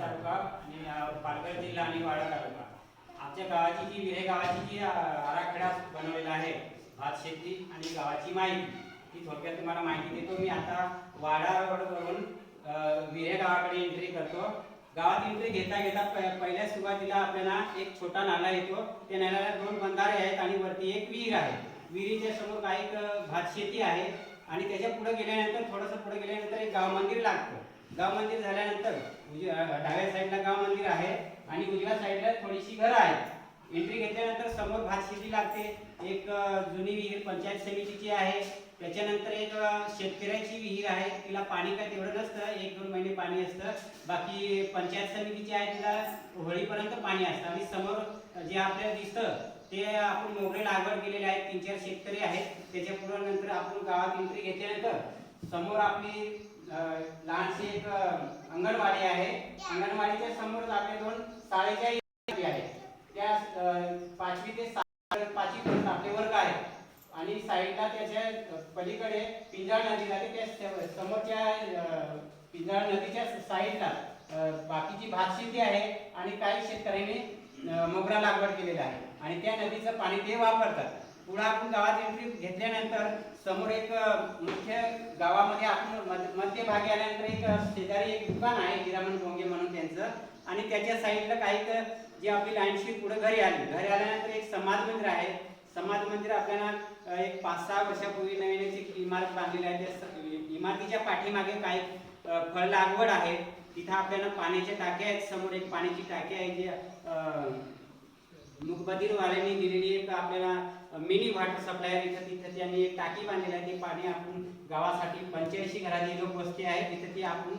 तालुका आणि पालघर जिल्हा आणि वाडा तालुका. आमच्या गावाची जी विरे गावाची जी आराखडा बनवलेला आहे भात शेती आणि गावाची माहिती ती थोडक्यात तुम्हाला माहिती देतो. मी आता वाडा रोडवरून विहे विरे गावाकडे एंट्री करतो. गावात एंट्री घेता घेता पहिल्या सुरुवातीला आपल्याला एक छोटा नाला येतो. त्या नाल्याला दोन बंधारे आहेत आणि वरती एक विहीर आहे. विहिरीच्या समोर काही भात शेती आहे आणि त्याच्या पुढे गेल्यानंतर थोडंसं पुढे गेल्यानंतर एक गाव मंदिर लागतं. गाव मंदिर झाल्यानंतर म्हणजे, उजव्या डाव्या साईडला गाव मंदिर आहे आणि उजव्या साईडला थोडीशी घरं आहेत. एंट्री घेतल्यानंतर समोर भात शेती लागते. एक जुनी विहीर पंचायत समितीची आहे. त्याच्यानंतर एक शेतकऱ्याची विहीर आहे. तिला पाणी काय तेवढं नसतं. एक दोन महिने पाणी असतं. बाकी पंचायत समितीची आहे तिला होळीपर्यंत पाणी असतं. आणि समोर जे आपल्याला दिसतं ते आपण मोगरे लागवड केलेले आहेत. तीन चार शेतकरी आहेत. त्याच्या पुढं नंतर आपण गावात एंट्री घेतल्यानंतर समोर आपली लहानशी एक अंगणवाडी आहे. अंगणवाडीच्या समोर आपले दोन शाळेच्या आहेत. त्या पाचवी ते पाचवी पर्यंत आपले वर्ग आहेत. आणि साईडला त्याच्या पलीकडे पिंजाळ नदी जाते त्या समोरच्या पिंजाळ नदीच्या साईडला बाकीची भात शेती आहे आणि काही शेतकऱ्यांनी मोगरा लागवड केलेला आहे. आणि त्या नदीचं पाणी ते वापरतात. पुढं आपण गावात एंट्री घेतल्यानंतर समोर एक मुख्य गावामध्ये आपण मध्यभागी आल्यानंतर एक शेजारी एक दुकान आहे हिरामन भोंगे म्हणून त्यांचं. आणि त्याच्या साईडला काही तर जे आपली लाईनशी पुढे घरी आली. घरी आल्यानंतर एक समाज मंदिर आहे. समाज मंदिर आपल्याला एक पाच सहा वर्षापूर्वी नवीन एक इमारत बांधलेली आहे. त्या इमारतीच्या पाठीमागे काही फळ लागवड आहे. तिथं आपल्याला पाण्याच्या टाक्या आहेत. समोर एक पाण्याची टाकी आहे जी अ, मुखबधीर दिलेली एक आपल्याला मिनी वॉटर सप्लाय इथं तिथं त्यांनी एक टाकी बांधलेली आहे. ते पाणी आपण गावासाठी पंच्याऐंशी घराची लोक वस्ती आहे तिथं ती आपण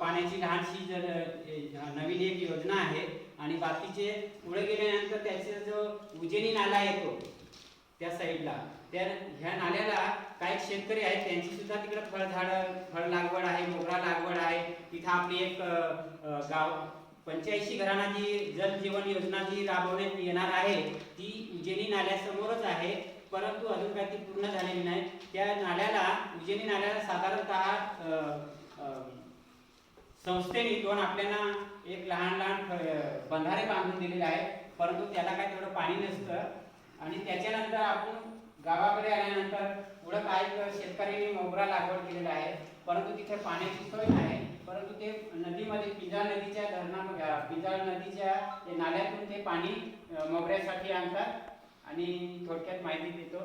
पाण्याची लहानशी जर नवीन एक योजना आहे. आणि बाकीचे पुढे गेल्यानंतर त्याचा जो उजेनी नाला येतो त्या साईडला त्या ह्या नाल्याला काही शेतकरी आहेत. त्यांची सुद्धा तिकडे फळझाडं फळ लागवड आहे मोगरा लागवड आहे. तिथं आपली एक गाव पंच्याऐंशी घरांना जी जल जीवन योजना जी राबवण्यात येणार आहे ती उजेनी नाल्यासमोरच आहे. परंतु अजून काही ती पूर्ण झालेली नाही. त्या नाल्याला उजेनी नाल्याला साधारणतः संस्थेने दोन आपल्याला एक लहान लहान बंधारे बांधून दिलेले आहेत परंतु त्याला काय तेवढं पाणी नसतं. आणि त्याच्यानंतर आपण गावाकडे आल्यानंतर पुढं काय शेतकऱ्यांनी मोगरा लागवड केलेला आहे. परंतु तिथे पाण्याची सोय नाही. परंतु ते ते पिंजाळ नदीच्या धरणा पिंजाळ नदीच्या ते नाल्यातून ते पाणी मोगऱ्यासाठी आणतात आणि थोडक्यात माहिती देतो.